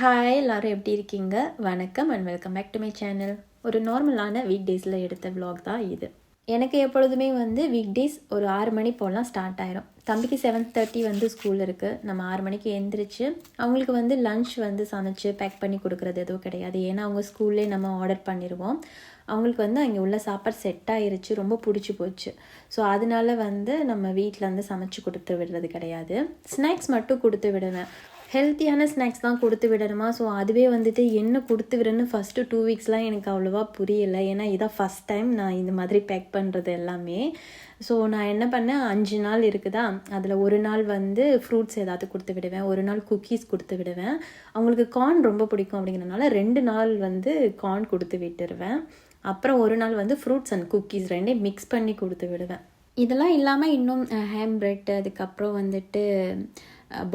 Hi எல்லாரும் எப்படி இருக்கீங்க? வணக்கம் and welcome back to my channel ஒரு நார்மலான வீக் டேஸில் எடுத்த விலாக் தான் இது. எனக்கு எப்பொழுதுமே வந்து வீக் டேஸ் ஒரு ஆறு மணி போலாம் ஸ்டார்ட் ஆயிரும். தம்பிக்கு செவன் தேர்ட்டி வந்து ஸ்கூல் இருக்குது நம்ம ஆறு மணிக்கு எழுந்திரிச்சு அவங்களுக்கு வந்து லஞ்ச் வந்து சமைச்சு பேக் பண்ணி கொடுக்குறது எதுவும் கிடையாது. ஏன்னா அவங்க ஸ்கூல்லே நம்ம ஆர்டர் பண்ணிடுவோம் அவங்களுக்கு வந்து அங்கே உள்ள சாப்பாடு செட் ஆயிருச்சு. ரொம்ப பிடிச்சி போச்சு. ஸோ அதனால வந்து நம்ம வீட்டில் வந்து சமைச்சு கொடுத்து விடுறது கிடையாது. ஸ்நாக்ஸ் மட்டும் கொடுத்து விடுவேன். ஹெல்த்தியான ஸ்நாக்ஸ் தான் கொடுத்து விடணுமா? ஸோ அதுவே வந்துட்டு என்ன கொடுத்து விடணும்னு ஃபஸ்ட்டு டூ வீக்ஸ்லாம் எனக்கு அவ்வளோவா புரியலை. ஏன்னா இதான் ஃபஸ்ட் டைம் நான் இந்த மாதிரி பேக் பண்ணுறது எல்லாமே. ஸோ நான் என்ன பண்ணேன்? அஞ்சு நாள் இருக்குதா? அதில் ஒரு நாள் வந்து ஃப்ரூட்ஸ் ஏதாவது கொடுத்து விடுவேன். ஒரு நாள் குக்கீஸ் கொடுத்து விடுவேன். அவங்களுக்கு கார்ன் ரொம்ப பிடிக்கும் அப்படிங்கிறனால ரெண்டு நாள் வந்து கார்ன் கொடுத்து விட்டுருவேன். அப்புறம் ஒரு நாள் வந்து ஃப்ரூட்ஸ் அண்ட் குக்கீஸ் ரெண்டையும் மிக்ஸ் பண்ணி கொடுத்து விடுவேன். இதெல்லாம் இல்லாமல் இன்னும் ஹேம் பிரெட் அதுக்கப்புறம் வந்துட்டு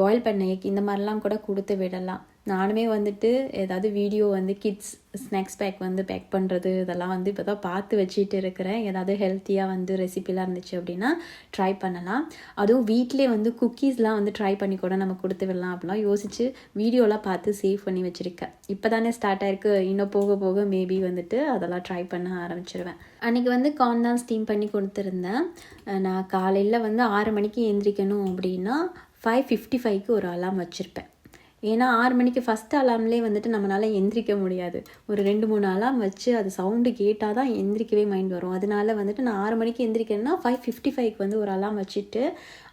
பாயில் பண்ண எக் இந்த மாதிரிலாம் கூட கொடுத்து விடலாம். நானுமே வந்துட்டு ஏதாவது வீடியோ வந்து கிட்ஸ் ஸ்நாக்ஸ் பேக் வந்து பேக் பண்ணுறது இதெல்லாம் வந்து இப்போ தான் பார்த்து வச்சுட்டு இருக்கிறேன். ஏதாவது ஹெல்த்தியாக வந்து ரெசிபிலாம் இருந்துச்சு அப்படின்னா ட்ரை பண்ணலாம். அதுவும் வீட்டிலே வந்து குக்கீஸ்லாம் வந்து ட்ரை பண்ணி கூட நம்ம கொடுத்து விடலாம் அப்படிலாம் யோசித்து வீடியோலாம் பார்த்து சேவ் பண்ணி வச்சுருக்கேன். இப்போ தானே ஸ்டார்ட் ஆயிருக்கு. இன்னும் போக போக மேபி வந்துட்டு அதெல்லாம் ட்ரை பண்ண ஆரம்பிச்சிருவேன். அன்றைக்கி வந்து கார்ன் தான் ஸ்டீம் பண்ணி கொடுத்துருந்தேன். நான் காலையில் வந்து ஆறு மணிக்கு எந்திரிக்கணும் அப்படின்னா ஃபைவ் ஃபிஃப்டி ஃபைவ்க்கு ஒரு அலாம் வச்சுருப்பேன். ஏன்னா ஆறு மணிக்கு ஃபஸ்ட் அலாம்லேயே வந்துட்டு நம்மளால் எந்திரிக்க முடியாது. ஒரு ரெண்டு மூணு அலாம் வச்சு அது சவுண்டு கேட்டால் தான் எந்திரிக்கவே மைண்ட் வரும். அதனால வந்துட்டு நான் ஆறு மணிக்கு எந்திரிக்கிறேன்னா ஃபைவ் ஃபிஃப்டி ஃபைவ்க்கு வந்து ஒரு அலாம் வச்சுட்டு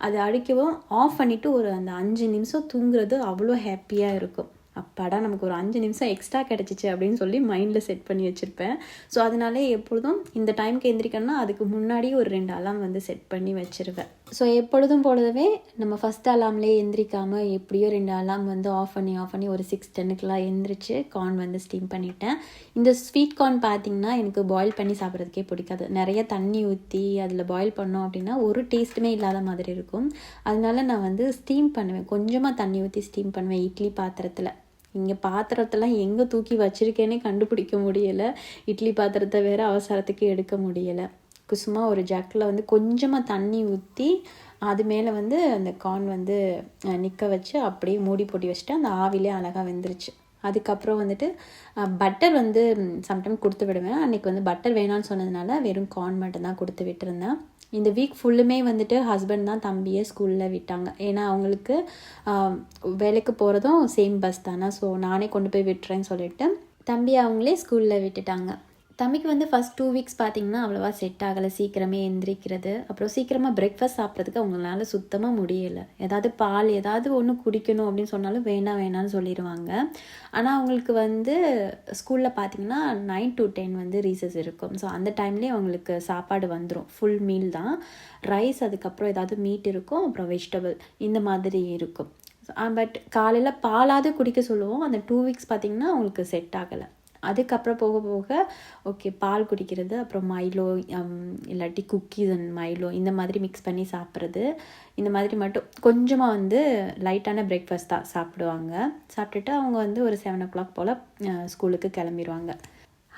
அதை அடிக்கவும் ஆஃப் பண்ணிவிட்டு ஒரு அந்த அஞ்சு நிமிஷம் தூங்குறது அவ்வளோ ஹாப்பியாக இருக்கும். அப்பாடா நமக்கு ஒரு அஞ்சு நிமிஷம் எக்ஸ்ட்ரா கிடச்சிச்சு அப்படின்னு சொல்லி மைண்டில் செட் பண்ணி வச்சுருப்பேன். ஸோ அதனாலே எப்பொழுதும் இந்த டைம்க்கு எந்திரிக்கணும்னா அதுக்கு முன்னாடி ஒரு ரெண்டு அலாம் வந்து செட் பண்ணி வச்சுருவேன். ஸோ எப்பொழுதும் போலவே நம்ம ஃபஸ்ட் அலாம்லேயே எந்திரிக்காமல் எப்படியோ ரெண்டு அலாம் வந்து ஆஃப் பண்ணி ஆஃப் பண்ணி ஒரு சிக்ஸ் டென்னுக்குலாம் எந்திரிச்சு கார்ன் வந்து ஸ்டீம் பண்ணிட்டேன். இந்த ஸ்வீட் கார்ன் பார்த்திங்கன்னா எனக்கு பாயில் பண்ணி சாப்பிட்றதுக்கே பிடிக்காது. நிறைய தண்ணி ஊற்றி அதில் பாயில் பண்ணோம் அப்படின்னா ஒரு டேஸ்ட்டுமே இல்லாத மாதிரி இருக்கும். அதனால நான் வந்து ஸ்டீம் பண்ணுவேன். கொஞ்சமாக தண்ணி ஊற்றி ஸ்டீம் பண்ணுவேன் இட்லி பாத்திரத்தில். இங்கே பாத்திரத்தெல்லாம் எங்கே தூக்கி வச்சுருக்கேனே கண்டுபிடிக்க முடியலை. இட்லி பாத்திரத்தை வேறு அவசரத்துக்கு எடுக்க முடியலை. சும்மா ஒரு ஜக்கில் வந்து கொஞ்சமாக தண்ணி ஊற்றி அது மேலே வந்து அந்த கார்ன் வந்து நிற்க வச்சு அப்படியே மூடி போட்டி வச்சுட்டு அந்த ஆவிலே அழகாக வெந்துருச்சு. அதுக்கப்புறம் வந்துட்டு பட்டர் வந்து சம்டைம் கொடுத்து விடுவேன். அன்றைக்கி வந்து பட்டர் வேணான்னு சொன்னதுனால வெறும் கார்ன் மட்டும்தான் கொடுத்து விட்டுருந்தேன். இந்த வீக் ஃபுல்லுமே வந்துட்டு ஹஸ்பண்ட் தான் தம்பியை ஸ்கூலில் விட்டாங்க. ஏன்னா அவங்களுக்கு வேலைக்கு போகிறதும் சேம் பஸ் தானே. ஸோ நானே கொண்டு போய் விட்டுறேன்னு சொல்லிட்டு தம்பி அவங்களே ஸ்கூலில் விட்டுட்டாங்க. தம்பிக்கு வந்து ஃபஸ்ட் டூ வீக்ஸ் பார்த்தீங்கன்னா அவ்வளோவா செட் ஆகலை. சீக்கிரமே எந்திரிக்கிறது. அப்புறம் சீக்கிரமாக பிரேக்ஃபாஸ்ட் சாப்பிட்றதுக்கு அவங்களால சுத்தமாக முடியலை. ஏதாவது பால் ஏதாவது ஒன்று குடிக்கணும் அப்படின்னு சொன்னாலும் வேணாம் வேணாம்னு சொல்லிடுவாங்க. ஆனால் அவங்களுக்கு வந்து ஸ்கூலில் பார்த்தீங்கன்னா நைன் டு டென் வந்து ரீசஸ் இருக்கும். ஸோ அந்த டைம்லேயே அவங்களுக்கு சாப்பாடு வந்துடும் ஃபுல் மீல் தான். ரைஸ் அதுக்கப்புறம் ஏதாவது மீட் இருக்கும். அப்புறம் வெஜிடபிள் இந்த மாதிரி இருக்கும். பட் காலையில் பாலாவது குடிக்க சொல்லுவோம். அந்த டூ வீக்ஸ் பார்த்திங்கன்னா அவங்களுக்கு செட் ஆகலை. அதுக்கப்புறம் போக போக ஓகே பால் குடிக்கிறது அப்புறம் மைலோ um, இல்லாட்டி குக்கீஸ் அண்ட் மைலோ இந்த மாதிரி மிக்ஸ் பண்ணி சாப்பிட்றது. இந்த மாதிரி மட்டும் கொஞ்சமாக வந்து லைட்டான பிரேக்ஃபாஸ்ட் தான் சாப்பிடுவாங்க. சாப்பிட்டுட்டு அவங்க வந்து ஒரு செவன் ஓ கிளாக் போல் ஸ்கூலுக்கு கிளம்பிடுவாங்க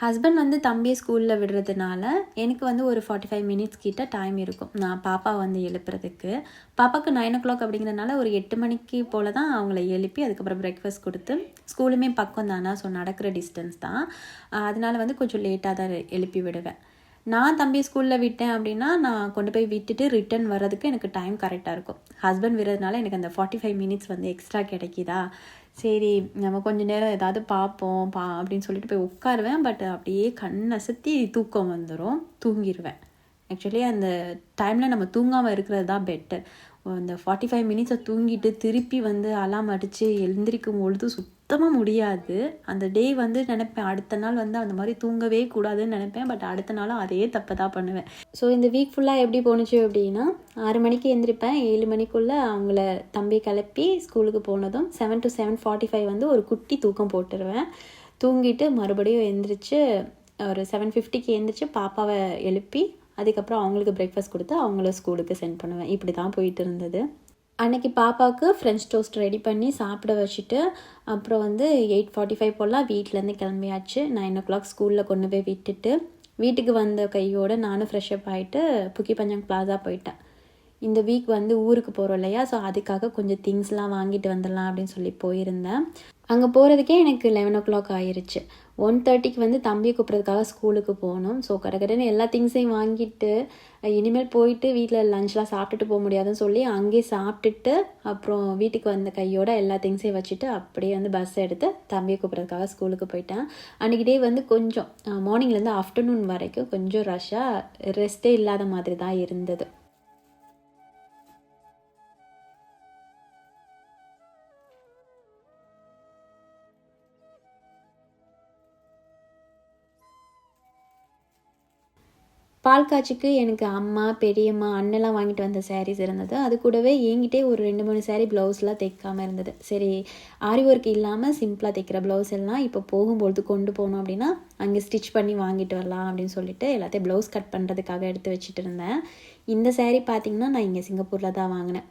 ஹஸ்பண்ட் வந்து தம்பியை ஸ்கூலில் விடுறதுனால எனக்கு வந்து ஒரு ஃபார்ட்டி ஃபைவ் மினிட்ஸ் கிட்ட டைம் இருக்கும். நான் பாப்பா வந்து எழுப்புறதுக்கு. பாப்பாவுக்கு நைன் ஓ கிளாக் அப்படிங்கிறதுனால ஒரு எட்டு மணிக்கு போல் தான் அவங்கள எழுப்பி அதுக்கப்புறம் பிரேக்ஃபாஸ்ட் கொடுத்து ஸ்கூலுமே பக்கம் தானே ஸோ நடக்கிற டிஸ்டன்ஸ் தான். அதனால வந்து கொஞ்சம் லேட்டாக தான் எழுப்பி விடுவேன். நான் தம்பி ஸ்கூலில் விட்டேன் அப்படின்னா நான் கொண்டு போய் விட்டுட்டு ரிட்டன் வர்றதுக்கு எனக்கு டைம் கரெக்டாக இருக்கும். ஹஸ்பண்ட் விடுறதுனால எனக்கு அந்த ஃபார்ட்டி ஃபைவ் மினிட்ஸ் வந்து எக்ஸ்ட்ரா கிடைக்கிதா? சரி நம்ம கொஞ்ச நேரம் ஏதாவது பார்ப்போம் பா அப்படின்னு சொல்லிட்டு போய் உட்காருவேன். பட் அப்படியே கண் அசத்தி தூக்கம் வந்துடும் தூங்கிடுவேன் ஆக்சுவலி அந்த டைமில் நம்ம தூங்காமல் இருக்கிறது தான் பெட்டர் அந்த ஃபார்ட்டி ஃபைவ் மினிட்ஸை தூங்கிட்டு திருப்பி வந்து அலாம் அடித்து எழுந்திரிக்கும் பொழுது சுத்தமாக முடியாது. அந்த டே வந்து நினைப்பேன் அடுத்த நாள் வந்து அந்த மாதிரி தூங்கவே கூடாதுன்னு நினைப்பேன் பட் அடுத்த நாளும் அதே தப்பை தான் பண்ணுவேன். ஸோ இந்த வீக் ஃபுல்லாக எப்படி போணுச்சு அப்படின்னா ஆறு மணிக்கு எழுந்திரிப்பேன் ஏழு மணிக்குள்ளே அவங்கள தம்பி கிளப்பி ஸ்கூலுக்கு போனதும் seven to seven forty five வந்து ஒரு குட்டி தூக்கம் போட்டுருவேன். தூங்கிட்டு மறுபடியும் எந்திரிச்சு ஒரு செவன் ஃபிஃப்டிக்கு எழுந்திரிச்சு பாப்பாவை எழுப்பி அதுக்கப்புறம் அவங்களுக்கு பிரேக்ஃபாஸ்ட் கொடுத்து அவங்கள ஸ்கூலுக்கு சென்ட் பண்ணுவேன். இப்படி தான் போயிட்டு இருந்தது. அன்றைக்கி பாப்பாவுக்கு ஃப்ரெஞ்ச் டோஸ்ட் ரெடி பண்ணி சாப்பிட வச்சுட்டு அப்புறம் வந்து எயிட் ஃபார்ட்டி ஃபைவ் போலாம் வீட்டிலேருந்து கிளம்பியாச்சு. நைன் ஓ கிளாக் ஸ்கூலில் கொண்டு போய் விட்டுட்டு வீட்டுக்கு வந்த கையோடு நானும் ஃப்ரெஷ் அப் ஆகிட்டு புக்கி பஞ்சம் பிளாஸா போயிட்டேன். இந்த வீக் வந்து ஊருக்கு போகிறோம் இல்லையா? ஸோ அதுக்காக கொஞ்சம் திங்ஸ்லாம் வாங்கிட்டு வந்துடலாம் அப்படின்னு சொல்லி போயிருந்தேன். அங்கே போகிறதுக்கே எனக்கு லெவன் ஓ கிளாக் ஆயிருச்சு. ஒன் தேர்ட்டிக்கு வந்து தம்பியை கூப்பிட்றதுக்காக ஸ்கூலுக்கு போகணும் ஸோ கடற்கடன்னு எல்லா திங்ஸையும் வாங்கிட்டு இனிமேல் போயிட்டு வீட்டில் லஞ்ச்லாம் சாப்பிட்டுட்டு போக முடியாதுன்னு சொல்லி அங்கேயே சாப்பிட்டுட்டு அப்புறம் வீட்டுக்கு வந்த கையோட எல்லா திங்ஸையும் வச்சுட்டு அப்படியே வந்து பஸ் எடுத்து தம்பியை கூப்பிட்றதுக்காக ஸ்கூலுக்கு போயிட்டேன். அன்றைக்கி டே வந்து கொஞ்சம் மார்னிங்லேருந்து ஆஃப்டர்நூன் வரைக்கும் கொஞ்சம் ரஷ்ஷாக ரெஸ்ட்டே இல்லாத மாதிரி தான் இருந்தது. பால் காய்ச்சிக்கு எனக்கு அம்மா பெரியம்மா அண்ணெல்லாம் வாங்கிட்டு வந்த சாரீஸ் இருந்தது. அது கூடவே என்கிட்டே ஒரு ரெண்டு மூணு சாரீ ப்ளவுஸ்லாம் தைக்காமல் இருந்தது. சரி ஆரி ஒர்க் இல்லாமல் சிம்பிளாக தைக்கிற ப்ளவுஸ் எல்லாம் இப்போ போகும்பொழுது கொண்டு போகணும் அப்படின்னா அங்கே ஸ்டிச் பண்ணி வாங்கிட்டு வரலாம் அப்படின்னு சொல்லிட்டு எல்லாத்தையும் ப்ளவுஸ் கட் பண்ணுறதுக்காக எடுத்து வச்சுட்டு இருந்தேன். இந்த சாரீ பார்த்திங்கன்னா நான் இங்கே சிங்கப்பூரில் தான் வாங்கினேன்.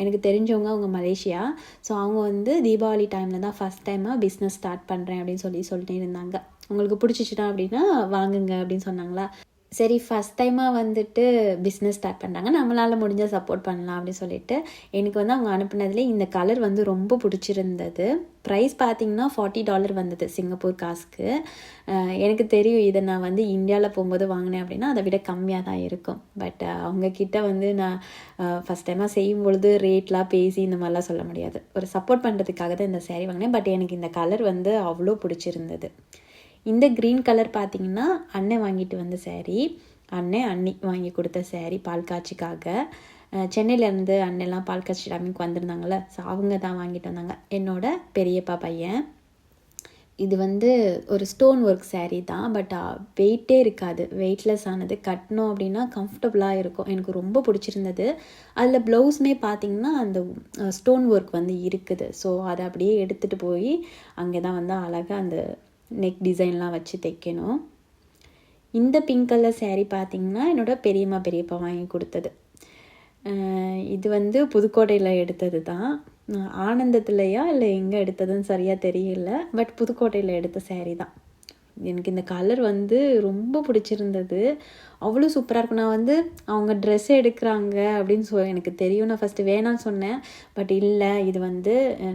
எனக்கு தெரிஞ்சவங்க அவங்க மலேசியா. ஸோ அவங்க வந்து தீபாவளி டைமில் தான் ஃபஸ்ட் டைமாக பிஸ்னஸ் ஸ்டார்ட் பண்ணுறேன் அப்படின்னு சொல்லி சொல்லிட்டு இருந்தாங்க. உங்களுக்கு பிடிச்சிச்சிட்டா அப்படின்னா வாங்குங்க அப்படின்னு சொன்னாங்களா? சரி ஃபஸ்ட் டைமாக வந்துட்டு பிஸ்னஸ் ஸ்டார்ட் பண்ணுறாங்க நம்மளால் முடிஞ்ச சப்போர்ட் பண்ணலாம் அப்படின்னு சொல்லிட்டு எனக்கு வந்து அவங்க அனுப்புனதுலேயே இந்த கலர் வந்து ரொம்ப பிடிச்சிருந்தது. ப்ரைஸ் பார்த்திங்கன்னா ஃபார்ட்டி டாலர் வந்தது சிங்கப்பூர் காசுக்கு. எனக்கு தெரியும் இதை நான் வந்து இந்தியாவில் போகும்போது வாங்கினேன் அப்படின்னா அதை விட கம்மியாக தான் இருக்கும் பட் அவங்கக்கிட்ட வந்து நான் ஃபஸ்ட் டைமாக செய்யும் பொழுது ரேட்லாம் பேசி இந்த மாதிரிலாம் சொல்ல முடியாது. ஒரு சப்போர்ட் பண்ணுறதுக்காக தான் இந்த சேரீ வாங்கினேன். பட் எனக்கு இந்த கலர் வந்து அவ்வளோ பிடிச்சிருந்தது. இந்த க்ரீன் கலர் பார்த்திங்கன்னா அண்ணன் வாங்கிட்டு வந்த சேரீ அண்ணன் அண்ணி வாங்கி கொடுத்த சேரீ பால் காட்சிக்காக சென்னையிலேருந்து அண்ணெல்லாம் பால் காட்சி டாமிக்கு வந்திருந்தாங்களே ஸோ அவங்க தான் வாங்கிட்டு வந்தாங்க. என்னோட பெரியப்பா பையன். இது வந்து ஒரு ஸ்டோன் ஒர்க் சேரீ தான் பட் வெயிட்டே இருக்காது. வெயிட்லெஸ் ஆனது. கட்டணும் அப்படின்னா கம்ஃபர்டபுளாக இருக்கும். எனக்கு ரொம்ப பிடிச்சிருந்தது. அதில் ப்ளவுஸுமே பார்த்திங்கன்னா அந்த ஸ்டோன் ஒர்க் வந்து இருக்குது. ஸோ அதை அப்படியே எடுத்துகிட்டு போய் அங்கே தான் வந்து அழகாக அந்த நெக் டிசைன்லாம் வச்சு தைக்கணும். இந்த பிங்க் கலர் சேரீ பார்த்திங்கன்னா என்னோடய பெரியம்மா பெரியப்பா வாங்கி கொடுத்தது. இது வந்து புதுக்கோட்டையில் எடுத்தது தான் ஆனந்தத்துலையா இல்லை எங்கே எடுத்ததுன்னு சரியாக தெரியல. பட் புதுக்கோட்டையில் எடுத்த சேரீ தான். எனக்கு இந்த கலர் வந்து ரொம்ப பிடிச்சிருந்தது. அவ்வளோ சூப்பராக இருக்கும். நான் வந்து அவங்க ட்ரெஸ் எடுக்கிறாங்க அப்படின்னு சொ எனக்கு தெரியும். நான் ஃபஸ்ட்டு வேணான்னு சொன்னேன். பட் இல்லை இது வந்து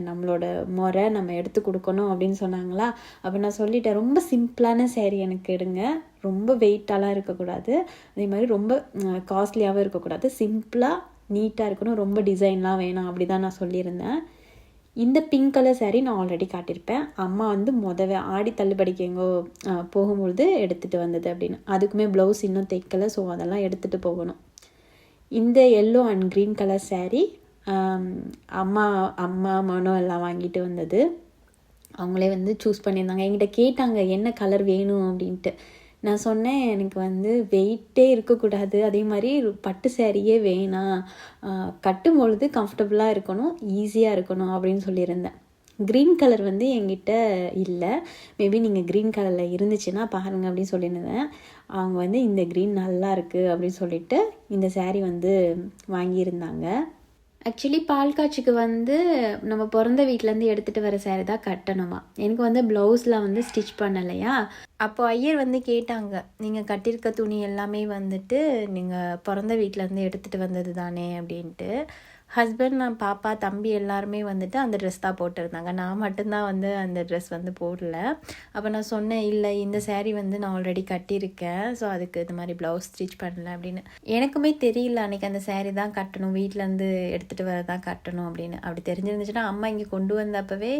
நம்மளோட முறை நம்ம எடுத்து கொடுக்கணும் அப்படின்னு சொன்னாங்களா? அப்போ நான் சொல்லிட்டேன் ரொம்ப சிம்பிளான சேரீ எனக்கு எடுங்க. ரொம்ப வெயிட்டாலாம் இருக்கக்கூடாது. அதே மாதிரி ரொம்ப காஸ்ட்லியாகவும் இருக்கக்கூடாது. சிம்பிளாக நீட்டாக இருக்கணும். ரொம்ப டிசைன்லாம் வேணாம். அப்படி தான் நான் சொல்லியிருந்தேன். இந்த பிங்க் கலர் சாரீ நான் ஆல்ரெடி காட்டியிருப்பேன். அம்மா வந்து முதவே ஆடி தள்ளுபடிக்கு எங்கோ போகும்பொழுது எடுத்துகிட்டு வந்தது அப்படின்னு. அதுக்குமே ப்ளவுஸ் இன்னும் தைக்கலை ஸோ அதெல்லாம் எடுத்துகிட்டு போகணும். இந்த yellow and green colour sari அம்மா அம்மா மனோ எல்லாம் வாங்கிட்டு வந்தது. அவங்களே வந்து சூஸ் பண்ணியிருந்தாங்க. என்கிட்ட கேட்டாங்க என்ன கலர் வேணும்? அப்படின்ட்டு. நான் சொன்னேன் எனக்கு வந்து வெயிட்டே இருக்கக்கூடாது. அதே மாதிரி பட்டு சேரீயே வேணாம். கட்டும் பொழுது கம்ஃபர்டபுளாக இருக்கணும் ஈஸியாக இருக்கணும் அப்படின்னு சொல்லியிருந்தேன். க்ரீன் கலர் வந்து என்கிட்ட இல்லை. மேபி நீங்கள் க்ரீன் கலரில் இருந்துச்சுன்னா பாருங்கள் அப்படின்னு சொல்லியிருந்தேன். அவங்க வந்து இந்த க்ரீன் நல்லா இருக்குது அப்படின்னு சொல்லிட்டு இந்த சேரீ வந்து வாங்கியிருந்தாங்க. ஆக்சுவலி பால் காட்சிக்கு வந்து நம்ம பிறந்த வீட்டிலேருந்து எடுத்துகிட்டு வர சேரீ தான் கட்டணுமா? எனக்கு வந்து ப்ளவுஸ்லாம் வந்து ஸ்டிச் பண்ணலையா? அப்போ ஐயர் வந்து கேட்டாங்க நீங்கள் கட்டியிருக்க துணி எல்லாமே வந்துட்டு நீங்கள் பிறந்த வீட்டிலேருந்து எடுத்துகிட்டு வந்தது தானே? அப்படின்ட்டு. ஹஸ்பண்ட் நான் பாப்பா தம்பி எல்லாருமே வந்துட்டு அந்த ட்ரெஸ் தான் போட்டிருந்தாங்க. நான் மட்டும்தான் வந்து அந்த ட்ரெஸ் வந்து போடல. அப்போ நான் சொன்னேன் இல்லை இந்த சேரீ வந்து நான் ஆல்ரெடி கட்டியிருக்கேன். ஸோ அதுக்கு இது மாதிரி ப்ளவுஸ் ஸ்டிச் பண்ணல அப்படின்னு. எனக்குமே தெரியல அன்றைக்கி அந்த சேரீ தான் கட்டணும் வீட்டிலேருந்து எடுத்துகிட்டு வர தான் கட்டணும் அப்படின்னு. அப்படி தெரிஞ்சிருந்துச்சுன்னா அம்மா இங்கே கொண்டு வந்தப்பவே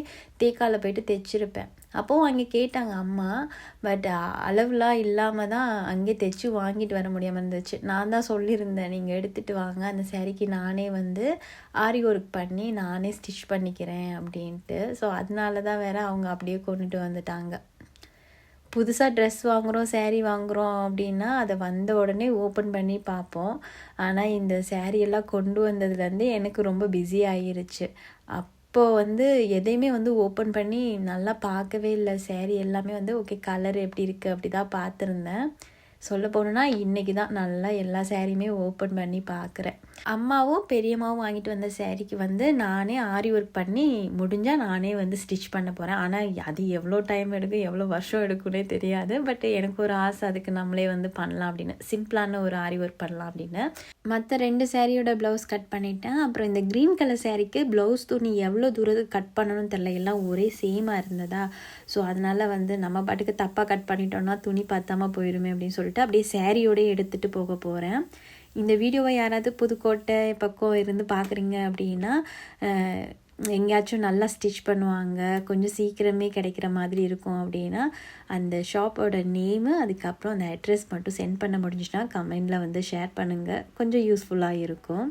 தேக்காவில் போயிட்டு தைச்சிருப்பேன். அப்போது அங்கே கேட்டாங்க அம்மா பட் அளவுலாம் இல்லாமல் தான் அங்கே தைச்சி வாங்கிட்டு வர முடியாமல் இருந்துச்சு. நான் தான் சொல்லியிருந்தேன் நீங்கள் எடுத்துகிட்டு வாங்க. அந்த சேரீக்கு நானே வந்து ஆரி ஒர்க் பண்ணி நானே ஸ்டிச் பண்ணிக்கிறேன் அப்படின்ட்டு. ஸோ அதனால தான் வேறு அவங்க அப்படியே கொண்டுட்டு வந்துட்டாங்க. புதுசாக ட்ரெஸ் வாங்குகிறோம் சேரீ வாங்குகிறோம் அப்படின்னா அதை வந்த உடனே ஓப்பன் பண்ணி பார்ப்போம். ஆனால் இந்த சேரீயெல்லாம் கொண்டு வந்ததுலேருந்து எனக்கு ரொம்ப பிஸி ஆகிருச்சு அப்போது வந்து எதையுமே வந்து ஓப்பன் பண்ணி நல்லா பார்க்கவே இல்லை. சேரீ எல்லாமே வந்து ஓகே கலர் எப்படி இருக்குது அப்படி தான் பார்த்துருந்தேன். சொல்ல போகணுன்னா இன்றைக்கி தான் நல்லா எல்லா சேரீயுமே ஓப்பன் பண்ணி பார்க்குறேன் அம்மாவும் பெரியம்மாவும் வாங்கிட்டு வந்த சேரீக்கு வந்து நானே ஆரி ஒர்க் பண்ணி முடிஞ்சால் நானே வந்து ஸ்டிச் பண்ண போகிறேன் ஆனால் அது எவ்வளோ டைம் எடுக்கும் எவ்வளோ வருஷம் எடுக்கும்னே தெரியாது. பட் எனக்கு ஒரு ஆசை அதுக்கு நம்மளே வந்து பண்ணலாம் அப்படின்னு. சிம்பிளான ஒரு ஆரி ஒர்க் பண்ணலாம் அப்படின்னு. மற்ற ரெண்டு சேரீயோட ப்ளவுஸ் கட் பண்ணிட்டேன். அப்புறம் இந்த க்ரீன் கலர் சேரீக்கு ப்ளவுஸ் துணி எவ்வளோ தூரத்துக்கு கட் பண்ணணும்னு தெரில எல்லாம் ஒரே சேமாக இருந்ததா? ஸோ அதனால் வந்து நம்ம பாட்டுக்கு தப்பாக கட் பண்ணிட்டோம்னா துணி பத்தாமல் போயிடுமே அப்படின்னு சொல்லிட்டு அப்படியே சேரீயோடய எடுத்துகிட்டு போக போகிறேன் இந்த வீடியோவை யாராவது புதுக்கோட்டை பக்கம் இருந்து பார்க்குறீங்க அப்படின்னா எங்கேயாச்சும் நல்லா ஸ்டிச் பண்ணுவாங்க. கொஞ்சம் சீக்கிரமே கிடைக்கிற மாதிரி இருக்கும் அப்படின்னா அந்த ஷாப்போட நேமு அதுக்கப்புறம் அந்த அட்ரஸ் மட்டும் சென்ட் பண்ண முடிஞ்சுன்னா கமெண்டில் வந்து ஷேர் பண்ணுங்கள் கொஞ்சம் யூஸ்ஃபுல்லாக இருக்கும்.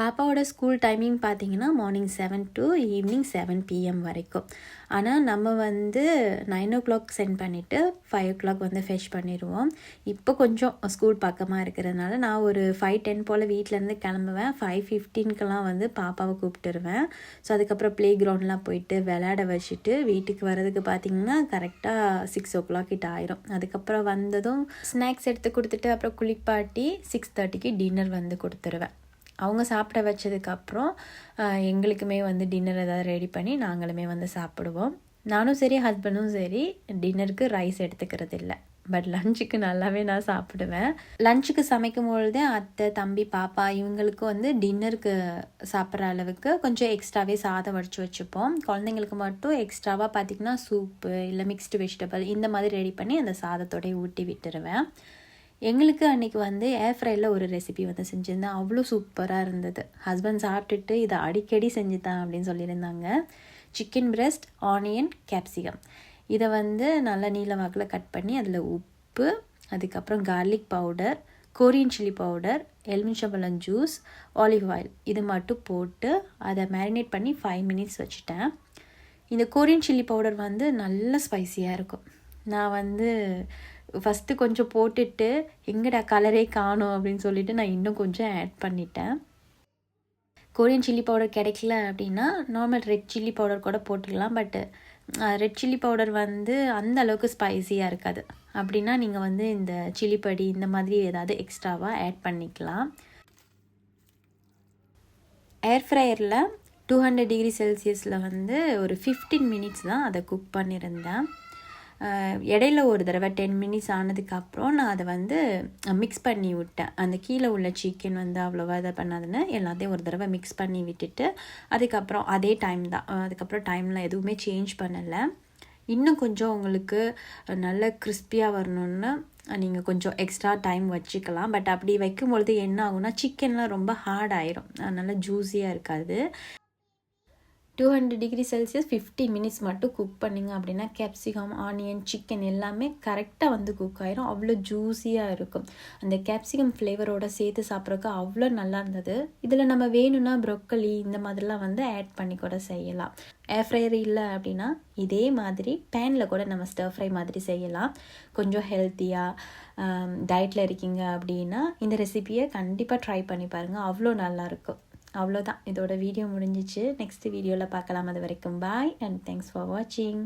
பாப்பாவோட ஸ்கூல் டைமிங் பார்த்தீங்கன்னா morning seven to evening seven PM வரைக்கும். ஆனால் நம்ம வந்து நைன் ஓ கிளாக் சென்ட் பண்ணிவிட்டு ஃபைவ் ஓ கிளாக் வந்து ஃபெஷ் பண்ணிடுவோம். இப்போ கொஞ்சம் ஸ்கூல் பக்கமாக இருக்கிறதுனால நான் ஒரு ஃபைவ் டென் போல் வீட்டிலேருந்து கிளம்புவேன். ஃபைவ் ஃபிஃப்டீன்க்கெலாம் வந்து பாப்பாவை கூப்பிட்டுருவேன். ஸோ அதுக்கப்புறம் ப்ளே கிரவுண்ட்லாம் போயிட்டு விளையாட வச்சுட்டு வீட்டுக்கு வரதுக்கு பார்த்திங்கன்னா கரெக்டாக சிக்ஸ் ஓ கிளாக் கிட்ட ஆயிரும். அதுக்கப்புறம் வந்ததும் ஸ்நாக்ஸ் எடுத்து கொடுத்துட்டு அப்புறம் குளிப்பாட்டி சிக்ஸ் தேர்ட்டிக்கு டின்னர் வந்து கொடுத்துருவேன். அவங்க சாப்பிட வச்சதுக்கப்புறம் எங்களுக்குமே வந்து டின்னர் ஏதாவது ரெடி பண்ணி நாங்களுமே வந்து சாப்பிடுவோம். நானும் சரி ஹஸ்பண்டும் சரி டின்னருக்கு ரைஸ் எடுத்துக்கிறது இல்லை. பட் லஞ்சுக்கு நல்லாவே நான் சாப்பிடுவேன். லஞ்சுக்கு சமைக்கும் பொழுதே அத்தை தம்பி பாப்பா இவங்களுக்கு வந்து டின்னருக்கு சாப்பிட்ற அளவுக்கு கொஞ்சம் எக்ஸ்ட்ராவே சாதம் வடித்து வச்சுப்போம். குழந்தைங்களுக்கு மட்டும் எக்ஸ்ட்ராவாக பார்த்திங்கன்னா சூப்பு இல்லை மிக்ஸ்டு வெஜிடபிள் இந்த மாதிரி ரெடி பண்ணி அந்த சாதத்தோடய ஊட்டி விட்டுருவேன். எங்களுக்கு அன்றைக்கி வந்து ஏர் ஃப்ரையில் ஒரு ரெசிபி வந்து செஞ்சுருந்தேன் அவ்வளோ சூப்பராக இருந்தது. ஹஸ்பண்ட் சாப்பிட்டுட்டு இதை அடிக்கடி செஞ்சுதான் அப்படின்னு சொல்லியிருந்தாங்க. சிக்கன் பிரெஸ்ட் ஆனியன் கேப்சிகம் இதை வந்து நல்லா நீல வாக்கில் கட் பண்ணி அதில் உப்பு அதுக்கப்புறம் garlic powder Korean chilli powder எலுமிச்சம்பழம் ஜூஸ் ஆலிவ் ஆயில் இது மட்டும் போட்டு அதை மேரினேட் பண்ணி ஃபைவ் மினிட்ஸ் வச்சுட்டேன். இந்த கொரியன் சில்லி பவுடர் வந்து நல்ல ஸ்பைசியாக இருக்கும். நான் வந்து ஃபஸ்ட்டு கொஞ்சம் போட்டுட்டு எங்கடா கலரே காணும்? அப்படின்னு சொல்லிட்டு நான் இன்னும் கொஞ்சம் ஆட் பண்ணிட்டேன். கொரியன் சில்லி பவுடர் கிடைக்கல அப்படின்னா நார்மல் ரெட் சில்லி பவுடர் கூட போட்டுக்கலாம் பட்டு ரெட் சில்லி பவுடர் வந்து அந்த அளவுக்கு ஸ்பைஸியாக இருக்காது. அப்படின்னா நீங்கள் வந்து இந்த சில்லி படி இந்த மாதிரி ஏதாவது எக்ஸ்ட்ராவாக ஆட் பண்ணிக்கலாம். ஏர் ஃப்ரையரில் டூ ஹண்ட்ரட் டிகிரி செல்சியஸில் வந்து ஒரு ஃபிஃப்டீன் மினிட்ஸ் தான் அதை குக் பண்ணியிருந்தேன். இடையில ஒரு தடவை டென் மினிட்ஸ் ஆனதுக்கப்புறம் நான் அதை வந்து மிக்ஸ் பண்ணி விட்டேன். அந்த கீழே உள்ள சிக்கன் வந்து அவ்வளோவா இதை பண்ணாதுன்னு எல்லாத்தையும் ஒரு தடவை மிக்ஸ் பண்ணி விட்டுட்டு அதுக்கப்புறம் அதே டைம் தான். அதுக்கப்புறம் டைம்லாம் எதுவுமே சேஞ்ச் பண்ணலை. இன்னும் கொஞ்சம் உங்களுக்கு நல்ல கிறிஸ்பியாக வரணுன்னு நீங்கள் கொஞ்சம் எக்ஸ்ட்ரா டைம் வச்சுக்கலாம். பட் அப்படி வைக்கும் பொழுது என்ன ஆகும்னா சிக்கன்லாம் ரொம்ப ஹார்ட் ஆயிரும். நல்லா ஜூஸியாக இருக்காது. Two hundred degree Celsius fifty minutes மட்டும் குக் பண்ணிங்க அப்படின்னா கேப்சிகம் ஆனியன் சிக்கன் எல்லாமே கரெக்டாக வந்து குக் ஆயிரும். அவ்வளோ ஜூஸியாக இருக்கும். அந்த கேப்சிகம் ஃப்ளேவரோட சேர்த்து சாப்பிட்றக்கு அவ்வளோ நல்லா இருந்தது இதில் நம்ம வேணும்னா ப்ரொக்கலி இந்த மாதிரிலாம் வந்து ஆட் பண்ணி கூட செய்யலாம். ஏர் ஃப்ரையர் இல்லை அப்படின்னா இதே மாதிரி பேனில் கூட நம்ம ஸ்டர் ஃப்ரை மாதிரி செய்யலாம். கொஞ்சம் ஹெல்த்தியாக டயட்டில் இருக்கீங்க அப்படின்னா இந்த ரெசிபியை கண்டிப்பாக ட்ரை பண்ணி பாருங்கள் அவ்வளோ நல்லாயிருக்கும் அவ்வளோதான். இதோட வீடியோ முடிஞ்சிச்சு. நெக்ஸ்ட் வீடியோவில் பார்க்கலாம். அது வரைக்கும் பாய் அண்ட் தேங்க்ஸ் ஃபார் வாட்சிங்